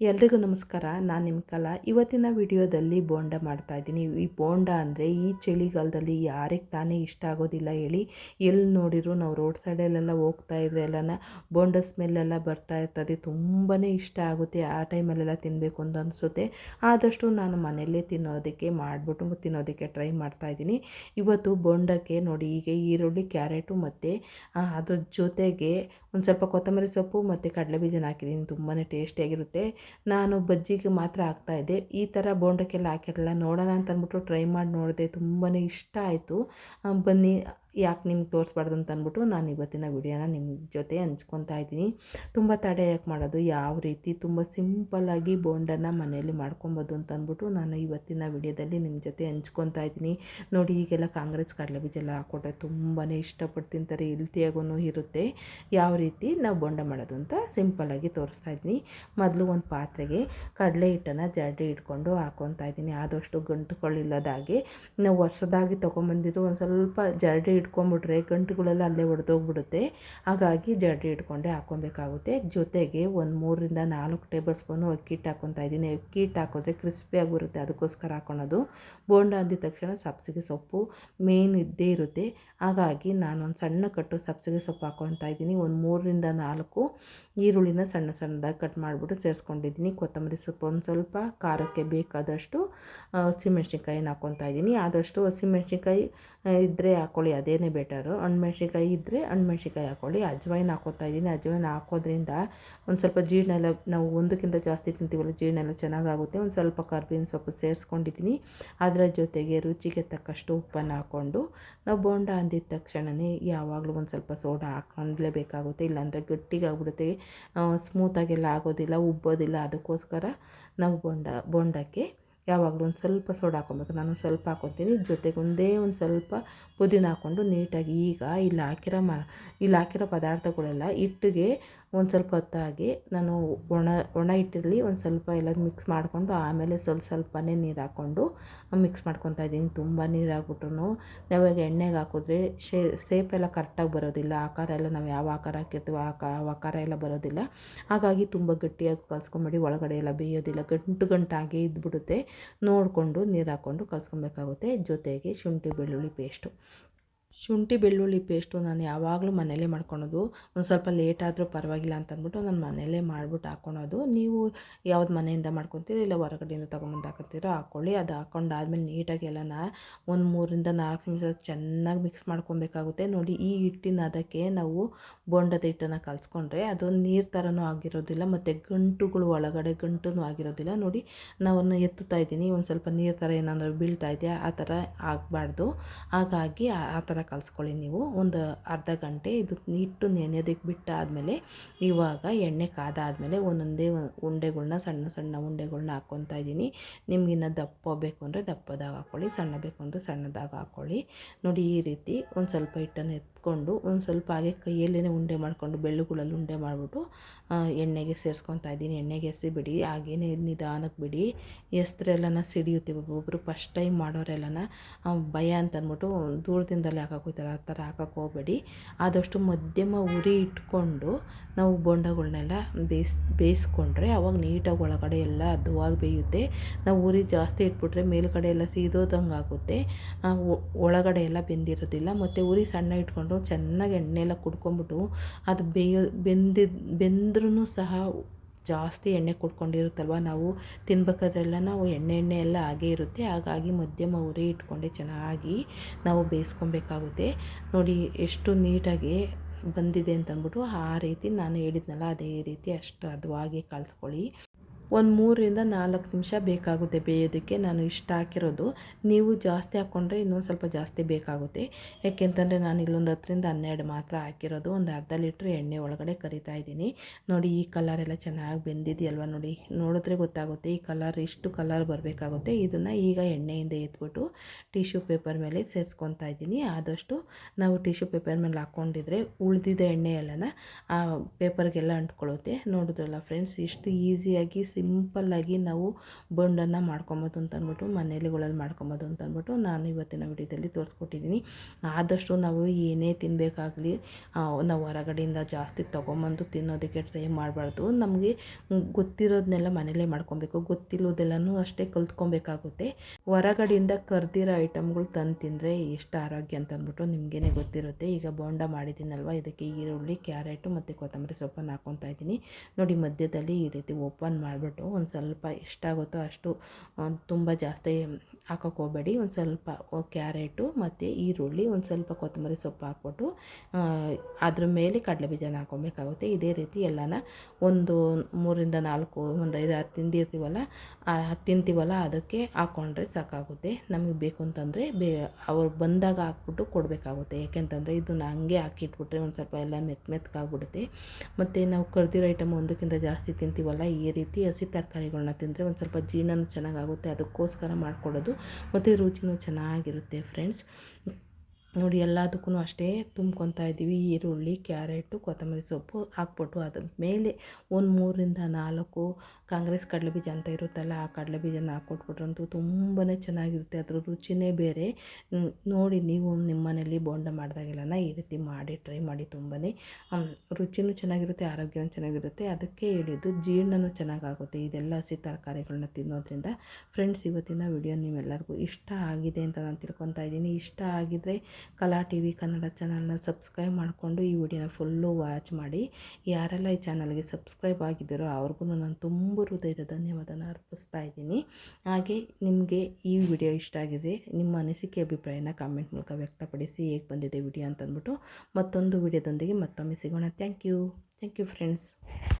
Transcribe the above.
ಎಲ್ರಿಗೂ ನಮಸ್ಕಾರ. ನಾನು ನಿಮ್ಮ ಕಲಾ. ಇವತ್ತಿನ ವಿಡಿಯೋದಲ್ಲಿ ಬೋಂಡ ಮಾಡ್ತಾಯಿದ್ದೀನಿ ಈ ಬೋಂಡ ಅಂದರೆ ಈ ಚಳಿಗಾಲದಲ್ಲಿ ಯಾರಿಗೆ ತಾನೇ ಇಷ್ಟ ಆಗೋದಿಲ್ಲ ಹೇಳಿ. ಎಲ್ಲಿ ನೋಡಿದ್ರು ನಾವು ರೋಡ್ ಸೈಡಲ್ಲೆಲ್ಲ ಹೋಗ್ತಾ ಇದ್ರೆ ಎಲ್ಲನ ಬೋಂಡ ಸ್ಮೆಲ್ಲೆಲ್ಲ ಬರ್ತಾ ಇರ್ತದೆ. ತುಂಬಾ ಇಷ್ಟ ಆಗುತ್ತೆ. ಆ ಟೈಮಲ್ಲೆಲ್ಲ ತಿನ್ನಬೇಕು ಅಂತ ಅನಿಸುತ್ತೆ. ಆದಷ್ಟು ನಾನು ಮನೆಯಲ್ಲೇ ತಿನ್ನೋದಕ್ಕೆ ಮಾಡಿಬಿಟ್ಟು ತಿನ್ನೋದಕ್ಕೆ ಟ್ರೈ ಮಾಡ್ತಾಯಿದ್ದೀನಿ ಇವತ್ತು ಬೋಂಡಕ್ಕೆ ನೋಡಿ ಈಗ ಈರುಳ್ಳಿ, ಕ್ಯಾರೆಟು ಮತ್ತು ಅದ್ರ ಜೊತೆಗೆ ಒಂದು ಸ್ವಲ್ಪ ಕೊತ್ತಂಬರಿ ಸೊಪ್ಪು ಮತ್ತು ಕಡಲೆ ಬೀಜನ ಹಾಕಿದ್ದೀನಿ ತುಂಬಾ ಟೇಸ್ಟಿಯಾಗಿರುತ್ತೆ ನಾನು ಬಜ್ಜಿಗೆ ಮಾತ್ರ ಹಾಕ್ತಾಯಿದ್ದೆ ಈ ಥರ ಬೋಂಡಕ್ಕೆಲ್ಲ ಹಾಕಿರಲ್ಲ ನೋಡೋಣ ಅಂತ ಅಂದ್ಬಿಟ್ಟು ಟ್ರೈ ಮಾಡಿ ನೋಡಿದೆ. ತುಂಬಾ ಇಷ್ಟ ಆಯಿತು. ಬನ್ನಿ. ಯಾಕೆ ನಿಮ್ಗೆ ತೋರಿಸ್ಬಾರ್ದು ಅಂತ ಅಂದ್ಬಿಟ್ಟು ನಾನು ಇವತ್ತಿನ ವಿಡಿಯೋನ ನಿಮ್ಮ ಜೊತೆ ಹಂಚ್ಕೊತಾ ಇದ್ದೀನಿ. ತುಂಬ ತಡೆ ಯಾಕೆ ಮಾಡೋದು? ಯಾವ ರೀತಿ ತುಂಬ ಸಿಂಪಲ್ಲಾಗಿ ಬೋಂಡನ ಮನೆಯಲ್ಲಿ ಮಾಡ್ಕೊಬೋದು ಅಂತ ಅಂದ್ಬಿಟ್ಟು ನಾನು ಇವತ್ತಿನ ವಿಡಿಯೋದಲ್ಲಿ ನಿಮ್ಮ ಜೊತೆ ಹಂಚ್ಕೊತಾ ಇದ್ದೀನಿ. ನೋಡಿ, ಈಗೆಲ್ಲ ಕಾಂಗ್ರೆಸ್ ಕಡಲೆ ಬೀಜ ಎಲ್ಲ ಹಾಕ್ಕೊಟ್ರೆ ತುಂಬಾ ಇಷ್ಟಪಟ್ಟು ತಿಂತಾರೆ ಹೆಲ್ತಿಯಾಗೂ ಇರುತ್ತೆ. ಯಾವ ರೀತಿ ನಾವು ಬೋಂಡ ಮಾಡೋದು ಅಂತ ಸಿಂಪಲ್ಲಾಗಿ ತೋರಿಸ್ತಾ ಇದ್ದೀನಿ. ಮೊದಲು ಒಂದು ಪಾತ್ರೆಗೆ ಕಡಲೆ ಹಿಟ್ಟನ್ನು ಜಡ್ಡೆ ಇಟ್ಕೊಂಡು ಹಾಕೊತಾ ಇದ್ದೀನಿ. ಆದಷ್ಟು ಗಂಟುಗಳಿಲ್ಲದಾಗೆ ನಾವು ಹೊಸದಾಗಿ ತೊಗೊಂಬಂದಿರೋ ಒಂದು ಸ್ವಲ್ಪ ಜರಡಿ ಇಟ್ಕೊಂಬಿಟ್ರೆ ಗಂಟುಗಳೆಲ್ಲ ಅಲ್ಲೇ ಒಡೆದೋಗ್ಬಿಡುತ್ತೆ. ಹಾಗಾಗಿ ಜರಡಿ ಇಟ್ಕೊಂಡೆ ಹಾಕ್ಕೊಬೇಕಾಗುತ್ತೆ. ಜೊತೆಗೆ ಒಂದು ಮೂರರಿಂದ ನಾಲ್ಕು ಟೇಬಲ್ ಸ್ಪೂನು ಅಕ್ಕಿ ಹಿಟ್ಟು ಹಾಕ್ಕೊತಾ ಇದ್ದೀನಿ. ಅಕ್ಕಿ ಹಿಟ್ಟು ಹಾಕಿದ್ರೆ ಕ್ರಿಸ್ಪಿಯಾಗಿ ಬರುತ್ತೆ ಅದಕ್ಕೋಸ್ಕರ ಹಾಕೊಳೋದು. ಬೋಂಡ ಅಂದಿದ ತಕ್ಷಣ ಸಬ್ಸಿಗೆ ಸೊಪ್ಪು ಮೇನ್ ಇದ್ದೇ ಇರುತ್ತೆ. ಹಾಗಾಗಿ ನಾನು ಒಂದು ಸಣ್ಣ ಕಟ್ಟು ಸಬ್ಸಿಗೆ ಸೊಪ್ಪು ಹಾಕೊತಾ ಇದ್ದೀನಿ. ಒಂದು ಮೂರರಿಂದ ನಾಲ್ಕು ಈರುಳ್ಳಿನ ಸಣ್ಣ ಸಣ್ಣದಾಗಿ ಕಟ್ ಮಾಡಿಬಿಟ್ಟು ಸೇರಿಸ್ಕೊಂಡಿದ್ದೀನಿ. ಕೊತ್ತಂಬರಿ ಸೊಪ್ಪು ಒಂದು ಸ್ವಲ್ಪ, ಖಾರಕ್ಕೆ ಬೇಕಾದಷ್ಟು ಹಸಿಮೆಣ್ಸಿನ್ಕಾಯಿನ ಹಾಕ್ಕೊತಾ ಇದ್ದೀನಿ. ಆದಷ್ಟು ಹಸಿಮೆಣ್ಸಿನ್ಕಾಯಿ ಇದ್ದರೆ ಹಾಕ್ಕೊಳ್ಳಿ ಅದೇನೇ ಬೆಟರು, ಹಣ್ಮೆಣ್ಸಿನ್ಕಾಯಿ ಇದ್ದರೆ ಹಣ್ಮೆಣ್ಸಿನ್ಕಾಯಿ ಹಾಕ್ಕೊಳ್ಳಿ ಅಜ್ವೈನ್ ಹಾಕ್ಕೊತಾ ಇದ್ದೀನಿ. ಅಜ್ವೈನ್ ಹಾಕೋದ್ರಿಂದ ಒಂದು ಸ್ವಲ್ಪ ಜೀರ್ಣ ಎಲ್ಲ ನಾವು ಒಂದಕ್ಕಿಂತ ಜಾಸ್ತಿ ತಿಂತೀವಲ್ಲ ಜೀರ್ಣ ಎಲ್ಲ ಚೆನ್ನಾಗಾಗುತ್ತೆ. ಒಂದು ಸ್ವಲ್ಪ ಕರ್ಬೇವಿನ ಸೊಪ್ಪು ಸೇರಿಸ್ಕೊಂಡಿದ್ದೀನಿ. ಅದರ ಜೊತೆಗೆ ರುಚಿಗೆ ತಕ್ಕಷ್ಟು ಉಪ್ಪನ್ನು ಹಾಕ್ಕೊಂಡು, ನಾವು ಬೋಂಡ ಅಂದಿದ ತಕ್ಷಣವೇ ಯಾವಾಗಲೂ ಒಂದು ಸ್ವಲ್ಪ ಸೋಡಾ ಹಾಕ್ಕೊಂಡ್ಲೇಬೇಕಾಗುತ್ತೆ ಇಲ್ಲಾಂದರೆ ಗಟ್ಟಿಗಾಗ್ಬಿಡುತ್ತೆ. ಸ್ಮೂತಾಗೆಲ್ಲ ಆಗೋದಿಲ್ಲ, ಉಬ್ಬೋದಿಲ್ಲ. ಅದಕ್ಕೋಸ್ಕರ ನಾವು ಬೋಂಡ, ಬೋಂಡಕ್ಕೆ ಯಾವಾಗಲೂ ಒಂದು ಸ್ವಲ್ಪ ಸೋಡ ಹಾಕ್ಕೊಬೇಕು. ನಾನು ಸ್ವಲ್ಪ ಹಾಕೊತೀನಿ ಜೊತೆಗೆ ಒಂದೇ ಒಂದು ಸ್ವಲ್ಪ ಪುದೀನ ಹಾಕ್ಕೊಂಡು ನೀಟಾಗಿ ಈಗ ಇಲ್ಲಿ ಹಾಕಿರೋ ಮ ಇಲ್ಲಿ ಹಾಕಿರೋ ಪದಾರ್ಥಗಳೆಲ್ಲ ಹಿಟ್ಟಿಗೆ ಒಂದು ಸ್ವಲ್ಪ ಹೊತ್ತಾಗಿ ನಾನು ಒಣ ಒಣ ಹಿಟ್ಟಲ್ಲಿ ಒಂದು ಸ್ವಲ್ಪ ಎಲ್ಲ ಮಿಕ್ಸ್ ಮಾಡಿಕೊಂಡು ಆಮೇಲೆ ಸ್ವಲ್ಪ ಸ್ವಲ್ಪನೇ ನೀರು ಹಾಕ್ಕೊಂಡು ಮಿಕ್ಸ್ ಮಾಡ್ಕೊತಾ ಇದ್ದೀನಿ. ತುಂಬ ನೀರು ಹಾಕ್ಬಿಟ್ರು ನಾವಾಗ ಎಣ್ಣೆಗೆ ಹಾಕಿದ್ರೆ ಶೇ ಸೇಪ್ ಎಲ್ಲ ಕರೆಕ್ಟಾಗಿ ಬರೋದಿಲ್ಲ. ಆಕಾರ ಎಲ್ಲ ನಾವು ಯಾವ ಆಕಾರ ಹಾಕಿರ್ತೀವೋ ಆ ಆಕಾರ ಎಲ್ಲ ಬರೋದಿಲ್ಲ. ಹಾಗಾಗಿ ತುಂಬ ಗಟ್ಟಿಯಾಗಿ ಕಲ್ಸ್ಕೊಂಬೇಡಿ. ಒಳಗಡೆ ಎಲ್ಲ ಬೇಯೋದಿಲ್ಲ. ಗಂಟು ಗಂಟಾಗಿ ಇದ್ಬಿಡುತ್ತೆ. ನೋಡಿಕೊಂಡು ನೀರು ಹಾಕ್ಕೊಂಡು ಕಲ್ಸ್ಕೊಬೇಕಾಗುತ್ತೆ. ಜೊತೆಗೆ ಶುಂಠಿ ಬೆಳ್ಳುಳ್ಳಿ ಪೇಸ್ಟು ಶುಂಠಿ, ಬೆಳ್ಳುಳ್ಳಿ ಪೇಸ್ಟು ನಾನು ಯಾವಾಗಲೂ ಮನೆಯಲ್ಲೇ ಮಾಡ್ಕೊಳೋದು. ಒಂದು ಸ್ವಲ್ಪ ಲೇಟ್ ಆದರೂ ಪರವಾಗಿಲ್ಲ ಅಂತ ಅಂದ್ಬಿಟ್ಟು ನಾನು ಮನೆಯಲ್ಲೇ ಮಾಡ್ಬಿಟ್ಟು ಹಾಕ್ಕೊಳೋದು ನೀವು ಯಾವ್ದು ಮನೆಯಿಂದ ಮಾಡ್ಕೊತೀರೋ ಇಲ್ಲ ಹೊರಗಡೆಯಿಂದ ತೊಗೊಂಬಂದು ಹಾಕೋತೀರೋ ಹಾಕ್ಕೊಳ್ಳಿ ಅದು ಹಾಕ್ಕೊಂಡಾದ್ಮೇಲೆ ನೀಟಾಗಿ ಎಲ್ಲನ ಒಂದು ಮೂರಿಂದ ನಾಲ್ಕು ನಿಮಿಷ ಚೆನ್ನಾಗಿ ಮಿಕ್ಸ್ ಮಾಡ್ಕೊಬೇಕಾಗುತ್ತೆ. ನೋಡಿ ಈ ಹಿಟ್ಟಿನ ಅದಕ್ಕೆ ನಾವು ಬೋಂಡದ ಹಿಟ್ಟನ್ನು ಕಲಿಸ್ಕೊಂಡ್ರೆ ಅದು ನೀರು ಥರನೂ ಆಗಿರೋದಿಲ್ಲ ಮತ್ತು ಗಂಟುಗಳು ಒಳಗಡೆ ಗಂಟುನೂ ಆಗಿರೋದಿಲ್ಲ. ನೋಡಿ ನಾನು ಎತ್ತುತ್ತಾ ಇದ್ದೀನಿ. ಒಂದು ಸ್ವಲ್ಪ ನೀರು ಥರ ಏನಾದರೂ ಬೀಳ್ತಾ ಇದೆಯಾ ಆ ಥರ ಆಗಬಾರ್ದು. ಹಾಗಾಗಿ ಆ ಥರ ಕಲಿಸ್ಕೊಳ್ಳಿ ನೀವು. ಒಂದು ಅರ್ಧ ಗಂಟೆ ಇದು ಹಿಟ್ಟು ನೆನೆದಕ್ಕೆ ಬಿಟ್ಟಾದಮೇಲೆ ಇವಾಗ ಎಣ್ಣೆ ಕಾದಾದಮೇಲೆ ಒಂದೊಂದೇ ಉಂಡೆಗಳನ್ನ ಸಣ್ಣ ಸಣ್ಣ ಉಂಡೆಗಳನ್ನ ಹಾಕ್ಕೊತಾ ಇದ್ದೀನಿ. ನಿಮಗಿನ್ನ ದಪ್ಪ ಬೇಕು ಅಂದರೆ ದಪ್ಪದಾಗ ಹಾಕ್ಕೊಳ್ಳಿ ಸಣ್ಣ ಬೇಕು ಅಂದರೆ ಸಣ್ಣದಾಗ ಹಾಕ್ಕೊಳ್ಳಿ ನೋಡಿ ಈ ರೀತಿ ಒಂದು ಸ್ವಲ್ಪ ಹಿಟ್ಟನ್ನು ಎತ್ಕೊಂಡು ಒಂದು ಸ್ವಲ್ಪ ಹಾಗೆ ಕೈಯಲ್ಲೇ ಉಂಡೆ ಮಾಡಿಕೊಂಡು ಬೆಳ್ಳುಗಳಲ್ಲಿ ಉಂಡೆ ಮಾಡಿಬಿಟ್ಟು ಎಣ್ಣೆಗೆ ಸೇರಿಸ್ಕೊತಾ ಇದ್ದೀನಿ. ಎಣ್ಣೆಗೆ ಎಸಿಬಿಡಿ ಹಾಗೇನೆ ನಿಧಾನಕ್ಕೆ ಬಿಡಿ. ಎಸ್ತ್ರೆಲ್ಲನ ಸಿಡಿಯುತ್ತೆ ಒಬ್ಬೊಬ್ಬರು ಫಸ್ಟ್ ಟೈಮ್ ಮಾಡೋರೆಲ್ಲನ ಭಯ ಅಂತ ಅಂದ್ಬಿಟ್ಟು ದೂರದಿಂದಲೇ ಹಾಕೋತಾರೆ ಆ ಥರ ಹಾಕಕ್ಕೆ ಹೋಗಬೇಡಿ. ಆದಷ್ಟು ಮಧ್ಯಮ ಉರಿ ಇಟ್ಕೊಂಡು ನಾವು ಬೋಂಡಗಳ್ನೆಲ್ಲ ಬೇಯಿಸ್ ಬೇಯಿಸ್ಕೊಂಡ್ರೆ ಅವಾಗ ನೀಟಾಗಿ ಒಳಗಡೆ ಎಲ್ಲ ಹದವಾಗಿ ಬೇಯುತ್ತೆ. ನಾವು ಉರಿ ಜಾಸ್ತಿ ಇಟ್ಬಿಟ್ರೆ ಮೇಲುಗಡೆ ಎಲ್ಲ ಸೀದೋದಂಗೆ ಆಗುತ್ತೆ. ಒಳಗಡೆ ಎಲ್ಲ ಬೆಂದಿರೋದಿಲ್ಲ. ಮತ್ತು ಉರಿ ಸಣ್ಣ ಇಟ್ಕೊಂಡು ಚೆನ್ನಾಗಿ ಎಣ್ಣೆ ಎಲ್ಲ ಕುಡ್ಕೊಂಬಿಟ್ಟು ಅದು ಬೇಯೋ ಬೆಂದಿದ್ ಬೆಂದ್ರೂ ಸಹ ಜಾಸ್ತಿ ಎಣ್ಣೆ ಕುಡ್ಕೊಂಡಿರುತ್ತಲ್ವ? ನಾವು ತಿನ್ಬೇಕಾದ್ರೆಲ್ಲ ನಾವು ಎಣ್ಣೆ ಎಣ್ಣೆ ಎಲ್ಲ ಹಾಗೇ ಇರುತ್ತೆ. ಹಾಗಾಗಿ ಮಧ್ಯಮ ಉರಿ ಇಟ್ಕೊಂಡೆ ಚೆನ್ನಾಗಿ ನಾವು ಬೇಯಿಸ್ಕೊಬೇಕಾಗುತ್ತೆ. ನೋಡಿ ಎಷ್ಟು ನೀಟಾಗಿ ಬಂದಿದೆ ಅಂತಂದ್ಬಿಟ್ಟು ಆ ರೀತಿ ನಾನು ಹೇಳಿದ್ನಲ್ಲ, ಅದೇ ರೀತಿ ಅಷ್ಟು ಹದವಾಗಿ ಕಲಿಸ್ಕೊಳ್ಳಿ. ಒಂದು ಮೂರರಿಂದ ನಾಲ್ಕು ನಿಮಿಷ ಬೇಕಾಗುತ್ತೆ ಬೇಯೋದಕ್ಕೆ. ನಾನು ಇಷ್ಟು ಹಾಕಿರೋದು. ನೀವು ಜಾಸ್ತಿ ಹಾಕ್ಕೊಂಡ್ರೆ ಇನ್ನೊಂದು ಸ್ವಲ್ಪ ಜಾಸ್ತಿ ಬೇಕಾಗುತ್ತೆ. ಯಾಕೆಂತಂದರೆ ನಾನು ಇಲ್ಲೊಂದು ಹತ್ತರಿಂದ ಹನ್ನೆರಡು ಮಾತ್ರ ಹಾಕಿರೋದು. ಒಂದು ಅರ್ಧ ಲೀಟ್ರ್ ಎಣ್ಣೆ ಒಳಗಡೆ ಕರಿತಾ ಇದ್ದೀನಿ. ನೋಡಿ, ಈ ಕಲರ್ ಎಲ್ಲ ಚೆನ್ನಾಗಿ ಬೆಂದಿದೆಯಲ್ವ ನೋಡಿ. ನೋಡಿದ್ರೆ ಗೊತ್ತಾಗುತ್ತೆ, ಈ ಕಲರ್ ಇಷ್ಟು ಕಲರ್ ಬರಬೇಕಾಗುತ್ತೆ. ಇದನ್ನು ಈಗ ಎಣ್ಣೆಯಿಂದ ಎತ್ಬಿಟ್ಟು ಟಿಶ್ಯೂ ಪೇಪರ್ ಮೇಲೆ ಸೇರಿಸ್ಕೊತಾ ಇದ್ದೀನಿ. ಆದಷ್ಟು ನಾವು ಟಿಶ್ಯೂ ಪೇಪರ್ ಮೇಲೆ ಹಾಕ್ಕೊಂಡಿದ್ರೆ ಉಳಿದಿದ್ದ ಎಣ್ಣೆ ಎಲ್ಲನ ಆ ಪೇಪರ್ಗೆಲ್ಲ ಅಂಟ್ಕೊಳ್ಳುತ್ತೆ. ನೋಡಿದ್ರಲ್ಲ ಫ್ರೆಂಡ್ಸ್ ಇಷ್ಟು ಈಸಿಯಾಗಿ ಸಿಂಪಲ್ಲಾಗಿ ನಾವು ಬೋಂಡನ್ನು ಮಾಡ್ಕೊಬೋದು ಅಂತ ಅಂದ್ಬಿಟ್ಟು ಮನೇಲಿಗಳಲ್ಲಿ ಮಾಡ್ಕೊಬೋದು ಅಂತ ಅಂದ್ಬಿಟ್ಟು ನಾನು ಇವತ್ತಿನ ವಿಡಿಯೋದಲ್ಲಿ ತೋರಿಸ್ಕೊಟ್ಟಿದ್ದೀನಿ. ಆದಷ್ಟು ನಾವು ಏನೇ ತಿನ್ನಬೇಕಾಗಲಿ ನಾವು ಹೊರಗಡೆಯಿಂದ ಜಾಸ್ತಿ ತೊಗೊಂಬಂದು ತಿನ್ನೋದಕ್ಕೆ ಟ್ರೈ ಮಾಡಬಾರ್ದು. ನಮಗೆ ಗೊತ್ತಿರೋದನ್ನೆಲ್ಲ ಮನೇಲೇ ಮಾಡ್ಕೊಬೇಕು. ಗೊತ್ತಿಲ್ಲೋದೆಲ್ಲನೂ ಅಷ್ಟೇ ಕಲ್ತ್ಕೊಬೇಕಾಗುತ್ತೆ. ಹೊರಗಡೆಯಿಂದ ಕರೆದಿರೋ ಐಟಮ್ಗಳು ತಂದು ತಿಂದರೆ ಎಷ್ಟು ಆರೋಗ್ಯ ಅಂತ ಅಂದ್ಬಿಟ್ಟು ನಿಮಗೇ ಗೊತ್ತಿರುತ್ತೆ. ಈಗ ಬೋಂಡ ಮಾಡಿದ್ದೀನಲ್ವ? ಇದಕ್ಕೆ ಈರುಳ್ಳಿ, ಕ್ಯಾರೆಟು ಮತ್ತು ಕೊತ್ತಂಬರಿ ಸೊಪ್ಪನ್ನು ಹಾಕ್ಕೊತಾ ಇದ್ದೀನಿ. ನೋಡಿ ಮಧ್ಯದಲ್ಲಿ ಈ ರೀತಿ ಓಪನ್ ಮಾಡಿಬಿಟ್ಟು ಒಂದು ಸ್ವಲ್ಪ ಎಷ್ಟಾಗುತ್ತೋ ಅಷ್ಟು ತುಂಬ ಜಾಸ್ತಿ ಹಾಕೋಕೆ ಹೋಗಬೇಡಿ. ಒಂದು ಸ್ವಲ್ಪ ಕ್ಯಾರೆಟು ಮತ್ತು ಈರುಳ್ಳಿ, ಒಂದು ಸ್ವಲ್ಪ ಕೊತ್ತಂಬರಿ ಸೊಪ್ಪು ಹಾಕ್ಬಿಟ್ಟು ಅದ್ರ ಮೇಲೆ ಕಡಲೆ ಬೀಜನ ಹಾಕೊಬೇಕಾಗುತ್ತೆ. ಇದೇ ರೀತಿ ಎಲ್ಲನ ಒಂದು ಮೂರಿಂದ ನಾಲ್ಕು, ಒಂದು ಐದು ಹತ್ತು ತಿಂದಿರ್ತೀವಲ್ಲ ತಿಂತೀವಲ್ಲ, ಅದಕ್ಕೆ ಹಾಕ್ಕೊಂಡ್ರೆ ಸಾಕಾಗುತ್ತೆ. ನಮಗೆ ಬೇಕು ಅಂತಂದರೆ ಬೇ, ಅವ್ರು ಬಂದಾಗ ಹಾಕ್ಬಿಟ್ಟು ಕೊಡಬೇಕಾಗುತ್ತೆ. ಯಾಕೆಂತಂದರೆ ಇದನ್ನ ಹಂಗೆ ಹಾಕಿಟ್ಬಿಟ್ರೆ ಒಂದು ಸ್ವಲ್ಪ ಎಲ್ಲ ಮೆತ್ತ ಮೆತ್ತಗಾಗ್ಬಿಡುತ್ತೆ ಮತ್ತು ನಾವು ಕರ್ದಿರೋ ಐಟಮ್ ಒಂದಕ್ಕಿಂತ ಜಾಸ್ತಿ ತಿಂತೀವಲ್ಲ, ಈ ರೀತಿ ಹಸಿ ತರಕಾರಿಗಳನ್ನ ತಿಂದರೆ ಒಂದು ಸ್ವಲ್ಪ ಜೀರ್ಣನೂ ಚೆನ್ನಾಗಾಗುತ್ತೆ. ಅದಕ್ಕೋಸ್ಕರ ಮಾಡಿಕೊಡೋದು ಮತ್ತು ರುಚಿನೂ ಚೆನ್ನಾಗಿರುತ್ತೆ ಫ್ರೆಂಡ್ಸ್ ನೋಡಿ, ಎಲ್ಲದಕ್ಕೂ ಅಷ್ಟೇ ತುಂಬ್ಕೊತಾ ಇದ್ದೀವಿ. ಈರುಳ್ಳಿ, ಕ್ಯಾರೆಟು, ಕೊತ್ತಂಬರಿ ಸೊಪ್ಪು ಹಾಕ್ಬಿಟ್ಟು ಅದ್ರ ಮೇಲೆ ಒಂದು ಮೂರರಿಂದ ನಾಲ್ಕು ಕಾಂಗ್ರೆಸ್ ಕಡಲೆ ಬೀಜ ಅಂತ ಇರುತ್ತಲ್ಲ, ಆ ಕಡಲೆ ಬೀಜನ ಹಾಕ್ಕೊಟ್ಬಿಟ್ರಂತೂ ತುಂಬಾ ಚೆನ್ನಾಗಿರುತ್ತೆ. ಅದ್ರ ರುಚಿನೇ ಬೇರೆ. ನೋಡಿ, ನೀವು ನಿಮ್ಮ ಮನೇಲಿ ಬೋಂಡ ಮಾಡಿದಾಗೆಲ್ಲ ಈ ರೀತಿ ಮಾಡಿ ಟ್ರೈ ಮಾಡಿ ತುಂಬಾ ರುಚಿನೂ ಚೆನ್ನಾಗಿರುತ್ತೆ, ಆರೋಗ್ಯನೂ ಚೆನ್ನಾಗಿರುತ್ತೆ. ಅದಕ್ಕೆ ಹೇಳಿದ್ದು ಜೀರ್ಣನೂ ಚೆನ್ನಾಗಾಗುತ್ತೆ. ಇದೆಲ್ಲ ಹಸಿ ತರಕಾರಿಗಳನ್ನ ತಿನ್ನೋದ್ರಿಂದ. ಫ್ರೆಂಡ್ಸ್ ಇವತ್ತಿನ ವಿಡಿಯೋ ನೀವೆಲ್ಲರಿಗೂ ಇಷ್ಟ ಆಗಿದೆ ಅಂತ ನಾನು ತಿಳ್ಕೊತಾ ಇದ್ದೀನಿ. ಇಷ್ಟ ಆಗಿದರೆ ಕಲಾ ಟಿ ವಿ ಕನ್ನಡ ಚಾನಲ್ನ ಸಬ್ಸ್ಕ್ರೈಬ್ ಮಾಡಿಕೊಂಡು ಈ ವಿಡಿಯೋನ ಫುಲ್ಲು ವಾಚ್ ಮಾಡಿ. ಯಾರೆಲ್ಲ ಈ ಚಾನಲ್ಗೆ ಸಬ್ಸ್ಕ್ರೈಬ್ ಆಗಿದ್ದೀರೋ ಅವ್ರಿಗೂ ನಾನು ತುಂಬ ಹೃದಯದ ಧನ್ಯವಾದನ ಅರ್ಪಿಸ್ತಾ ಇದ್ದೀನಿ. ಹಾಗೆ ನಿಮಗೆ ಈ ವಿಡಿಯೋ ಇಷ್ಟ ಆಗಿದೆ, ನಿಮ್ಮ ಅನಿಸಿಕೆ ಅಭಿಪ್ರಾಯನ ಕಾಮೆಂಟ್ ಮೂಲಕ ವ್ಯಕ್ತಪಡಿಸಿ ಹೇಗೆ ಬಂದಿದೆ ವಿಡಿಯೋ ಅಂತ ಅಂದ್ಬಿಟ್ಟು ಮತ್ತೊಂದು ವಿಡಿಯೋದೊಂದಿಗೆ ಮತ್ತೊಮ್ಮೆ ಸಿಗೋಣ. Thank you. Thank you friends.